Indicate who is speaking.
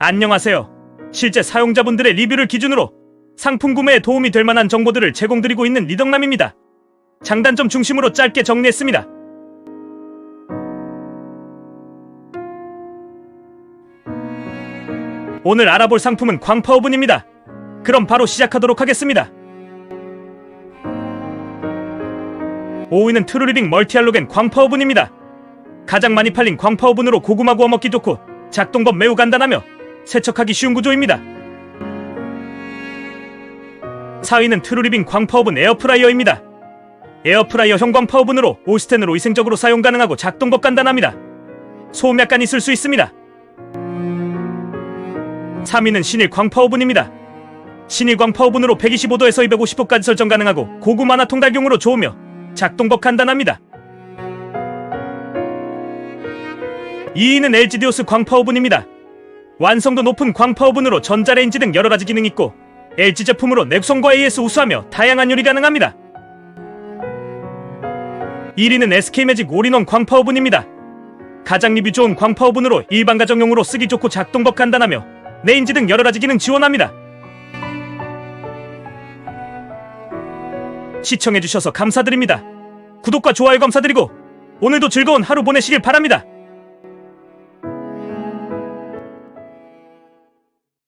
Speaker 1: 안녕하세요. 실제 사용자분들의 리뷰를 기준으로 상품 구매에 도움이 될 만한 정보들을 제공드리고 있는 리덕남입니다. 장단점 중심으로 짧게 정리했습니다. 오늘 알아볼 상품은 광파 오븐입니다. 그럼 바로 시작하도록 하겠습니다. 5위는 트루리빙 멀티알로겐 광파 오븐입니다. 가장 많이 팔린 광파 오븐으로 고구마 구워 먹기 좋고 작동법 매우 간단하며 세척하기 쉬운 구조입니다. 4위는 트루리빙 광파오븐 에어프라이어입니다. 에어프라이어 형 광파오븐으로 오스텐으로 위생적으로 사용 가능하고 작동법 간단합니다. 소음 약간 있을 수 있습니다. 3위는 신일 광파오븐입니다. 신일 광파오븐으로 125도에서 250도까지 설정 가능하고 고구 마나 통달용으로 좋으며 작동법 간단합니다. 2위는 LG디오스 광파오븐입니다. 완성도 높은 광파 오븐으로 전자레인지 등 여러 가지 기능이 있고 LG 제품으로 내구성과 AS 우수하며 다양한 요리 가능합니다. 1위는 SK매직 올인원 광파 오븐입니다. 가장 리뷰 좋은 광파 오븐으로 일반 가정용으로 쓰기 좋고 작동법 간단하며 레인지 등 여러 가지 기능 지원합니다. 시청해주셔서 감사드립니다. 구독과 좋아요 감사드리고 오늘도 즐거운 하루 보내시길 바랍니다.